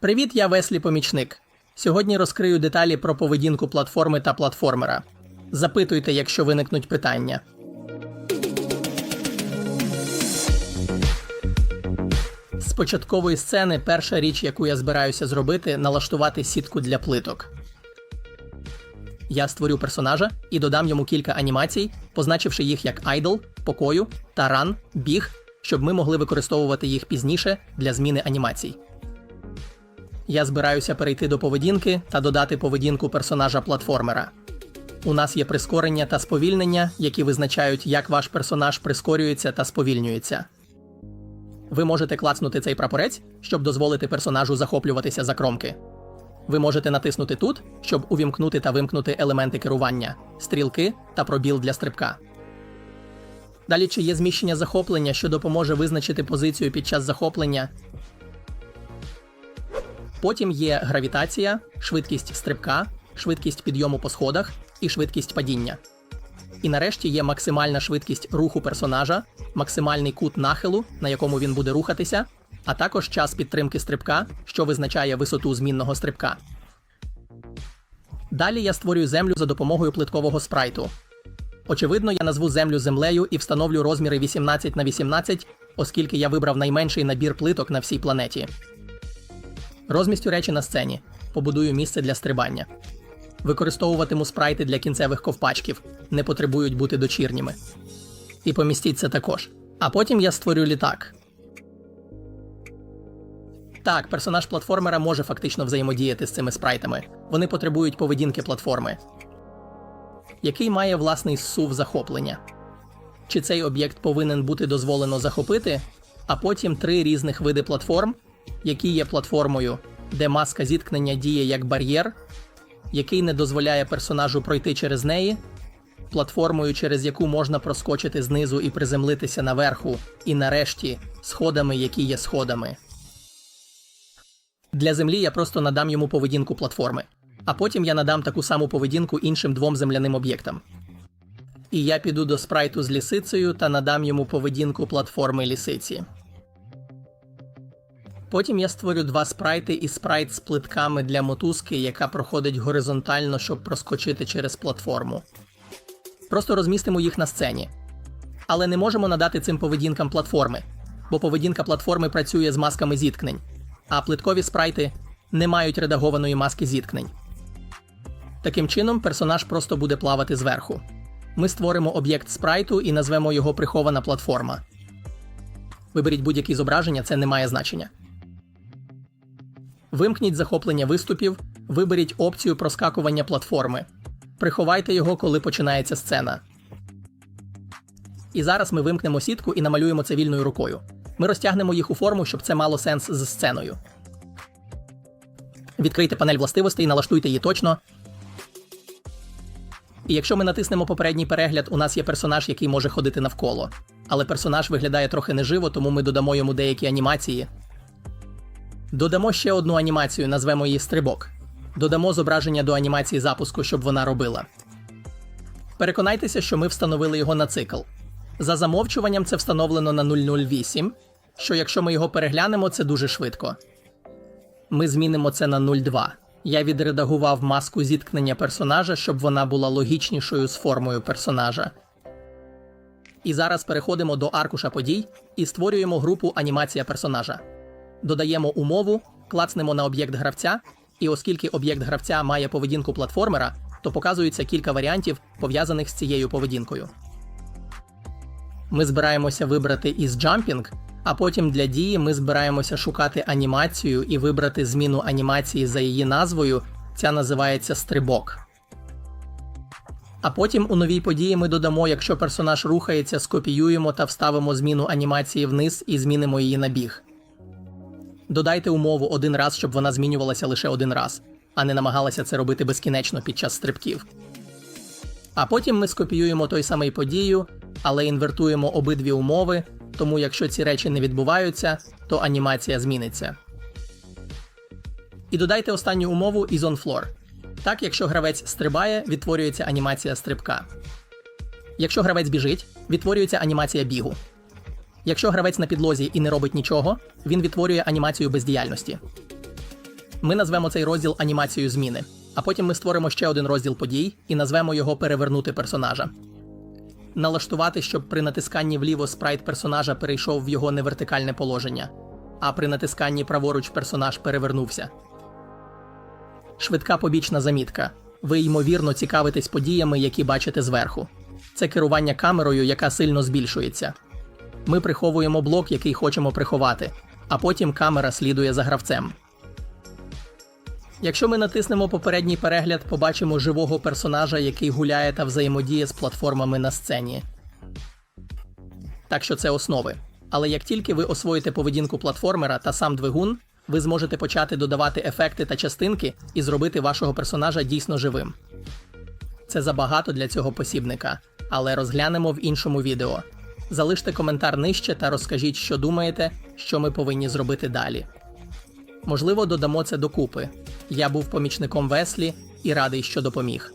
Привіт, я Веслі Помічник. Сьогодні розкрию деталі про поведінку платформи та платформера. Запитуйте, якщо виникнуть питання. З початкової сцени перша річ, яку я збираюся зробити, налаштувати сітку для плиток. Я створю персонажа і додам йому кілька анімацій, позначивши їх як айдл, покою, таран, біг, щоб ми могли використовувати їх пізніше для зміни анімацій. Я збираюся перейти до поведінки та додати поведінку персонажа платформера. У нас є прискорення та сповільнення, які визначають, як ваш персонаж прискорюється та сповільнюється. Ви можете клацнути цей прапорець, щоб дозволити персонажу захоплюватися за кромки. Ви можете натиснути тут, щоб увімкнути та вимкнути елементи керування, стрілки та пробіл для стрибка. Далі чи є зміщення захоплення, що допоможе визначити позицію під час захоплення. Потім є гравітація, швидкість стрибка, швидкість підйому по сходах і швидкість падіння. І нарешті є максимальна швидкість руху персонажа, максимальний кут нахилу, на якому він буде рухатися, а також час підтримки стрибка, що визначає висоту змінного стрибка. Далі я створюю землю за допомогою плиткового спрайту. Очевидно, я назву землю землею і встановлю розміри 18 на 18, оскільки я вибрав найменший набір плиток на всій планеті. Розмістю речі на сцені. Побудую місце для стрибання. Використовуватиму спрайти для кінцевих ковпачків, не потребують бути дочірніми. І помістіть це також. А потім я створю літак. Так, персонаж платформера може фактично взаємодіяти з цими спрайтами. Вони потребують поведінки платформи, який має власний сув захоплення. Чи цей об'єкт повинен бути дозволено захопити, а потім три різних види платформ, які є платформою, де маска зіткнення діє як бар'єр, який не дозволяє персонажу пройти через неї, платформою, через яку можна проскочити знизу і приземлитися наверху, і нарешті сходами, які є сходами. Для землі я просто надам йому поведінку платформи, а потім я надам таку саму поведінку іншим двом земляним об'єктам. І я піду до спрайту з лісицею та надам йому поведінку платформи лісиці. Потім я створю два спрайти і спрайт з плитками для мотузки, яка проходить горизонтально, щоб проскочити через платформу. Просто розмістимо їх на сцені. Але не можемо надати цим поведінкам платформи, бо поведінка платформи працює з масками зіткнень, а плиткові спрайти не мають редагованої маски зіткнень. Таким чином, персонаж просто буде плавати зверху. Ми створимо об'єкт спрайту і назвемо його прихована платформа. Виберіть будь-які зображення, це не має значення. Вимкніть захоплення виступів, виберіть опцію проскакування платформи. Приховайте його, коли починається сцена. І зараз ми вимкнемо сітку і намалюємо це вільною рукою. Ми розтягнемо їх у форму, щоб це мало сенс з сценою. Відкрийте панель властивостей, налаштуйте її точно. І якщо ми натиснемо попередній перегляд, у нас є персонаж, який може ходити навколо. Але персонаж виглядає трохи неживо, тому ми додамо йому деякі анімації. Додамо ще одну анімацію, назвемо її стрибок. Додамо зображення до анімації запуску, щоб вона робила. Переконайтеся, що ми встановили його на цикл. За замовчуванням це встановлено на 008, що якщо ми його переглянемо, це дуже швидко. Ми змінимо це на 02. Я відредагував маску зіткнення персонажа, щоб вона була логічнішою з формою персонажа. І зараз переходимо до аркуша подій і створюємо групу анімація персонажа. Додаємо умову, клацнемо на об'єкт гравця, і оскільки об'єкт гравця має поведінку платформера, то показується кілька варіантів, пов'язаних з цією поведінкою. Ми збираємося вибрати із джампінг, а потім для дії ми збираємося шукати анімацію і вибрати зміну анімації за її назвою. Ця називається стрибок. А потім у новій події ми додамо, якщо персонаж рухається, скопіюємо та вставимо зміну анімації вниз і змінимо її на біг. Додайте умову один раз, щоб вона змінювалася лише один раз, а не намагалася це робити безкінечно під час стрибків. А потім ми скопіюємо той самий подію, але інвертуємо обидві умови, тому якщо ці речі не відбуваються, то анімація зміниться. І додайте останню умову із on floor. Так, якщо гравець стрибає, відтворюється анімація стрибка. Якщо гравець біжить, відтворюється анімація бігу. Якщо гравець на підлозі і не робить нічого, він відтворює анімацію бездіяльності. Ми назвемо цей розділ анімацією зміни, а потім ми створимо ще один розділ подій і назвемо його Перевернути персонажа. Налаштувати, щоб при натисканні вліво спрайт персонажа перейшов в його невертикальне положення, а при натисканні праворуч персонаж перевернувся. Швидка побічна замітка. Ви ймовірно цікавитесь подіями, які бачите зверху. Це керування камерою, яка сильно збільшується. Ми приховуємо блок, який хочемо приховати, а потім камера слідує за гравцем. Якщо ми натиснемо попередній перегляд, побачимо живого персонажа, який гуляє та взаємодіє з платформами на сцені. Так що це основи. Але як тільки ви освоїте поведінку платформера та сам двигун, ви зможете почати додавати ефекти та частинки і зробити вашого персонажа дійсно живим. Це забагато для цього посібника, але розглянемо в іншому відео. Залиште коментар нижче та розкажіть, що думаєте, що ми повинні зробити далі. Можливо, додамо це докупи. Я був помічником Веслі і радий, що допоміг.